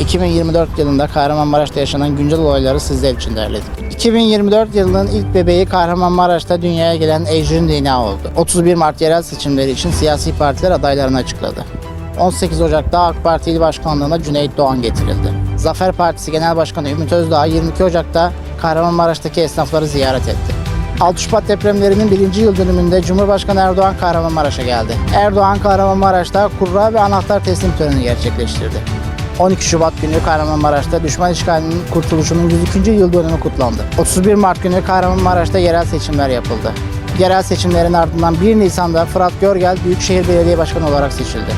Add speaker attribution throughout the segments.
Speaker 1: 2024 yılında Kahramanmaraş'ta yaşanan güncel olayları sizler için derledik. 2024 yılının ilk bebeği Kahramanmaraş'ta dünyaya gelen Ecrin Dina oldu. 31 Mart yerel seçimleri için siyasi partiler adaylarını açıkladı. 18 Ocak'ta AK Parti İl Başkanlığı'na Cüneyt Doğan getirildi. Zafer Partisi Genel Başkanı Ümit Özdağ 22 Ocak'ta Kahramanmaraş'taki esnafları ziyaret etti. 6 Şubat depremlerinin birinci yıl dönümünde Cumhurbaşkanı Erdoğan Kahramanmaraş'a geldi. Erdoğan Kahramanmaraş'ta kurra ve anahtar teslim töreni gerçekleştirdi. 12 Şubat günü Kahramanmaraş'ta düşman işgalinin kurtuluşunun 102. yıl dönümü kutlandı. 31 Mart günü Kahramanmaraş'ta yerel seçimler yapıldı. Yerel seçimlerin ardından 1 Nisan'da Fırat Görgel Büyükşehir Belediye Başkanı olarak seçildi.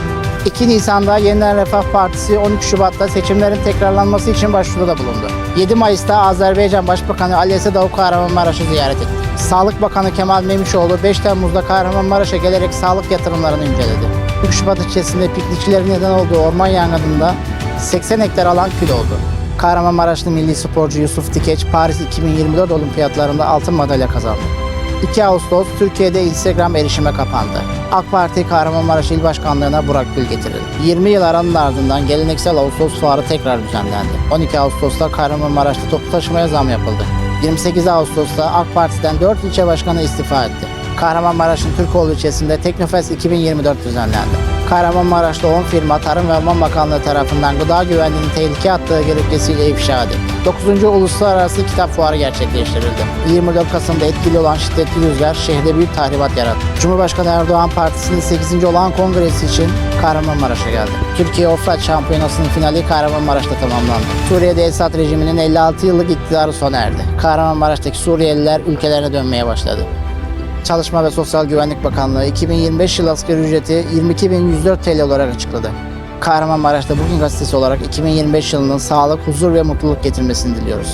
Speaker 1: 2 Nisan'da Yeniden Refah Partisi 13 Şubat'ta seçimlerin tekrarlanması için başvuruda bulundu. 7 Mayıs'ta Azerbaycan Başbakanı Ali Esedov Kahramanmaraş'ı ziyaret etti. Sağlık Bakanı Kemal Memişoğlu 5 Temmuz'da Kahramanmaraş'a gelerek sağlık yatırımlarını inceledi. 3 Şubat ilçesinde piknikçilerin neden olduğu orman yangınında 80 hektar alan kül oldu. Kahramanmaraşlı milli sporcu Yusuf Dikeç Paris 2024 olimpiyatlarında altın madalya kazandı. 2 Ağustos Türkiye'de Instagram erişime kapandı. AK Parti Kahramanmaraş İl Başkanlığı'na Burak Gül getirildi. 20 yıl aranın ardından geleneksel Ağustos fuarı tekrar düzenlendi. 12 Ağustos'ta Kahramanmaraş'ta toplu taşımaya zam yapıldı. 28 Ağustos'ta AK Parti'den 4 ilçe başkanı istifa etti. Kahramanmaraş'ın Türkoğlu ilçesinde Teknofest 2024 düzenlendi. Kahramanmaraş'ta 10 firma Tarım ve Orman Bakanlığı tarafından gıda güvenliğini tehlikeye attığı gerekçesiyle ifşa edildi. 9. Uluslararası Kitap Fuarı gerçekleştirildi. 24 Kasım'da etkili olan şiddetli rüzgar şehirde büyük tahribat yarattı. Cumhurbaşkanı Erdoğan Partisi'nin 8. olan kongresi için Kahramanmaraş'a geldi. Türkiye Offroad Şampiyonası'nın finali Kahramanmaraş'ta tamamlandı. Suriye'de Esad rejiminin 56 yıllık iktidarı sona erdi. Kahramanmaraş'taki Suriyeliler ülkelerine dönmeye başladı. Çalışma ve Sosyal Güvenlik Bakanlığı 2025 yıl asgari ücreti 22.104 TL olarak açıkladı. Kahramanmaraş'ta Bugün Gazetesi olarak 2025 yılının sağlık, huzur ve mutluluk getirmesini diliyoruz.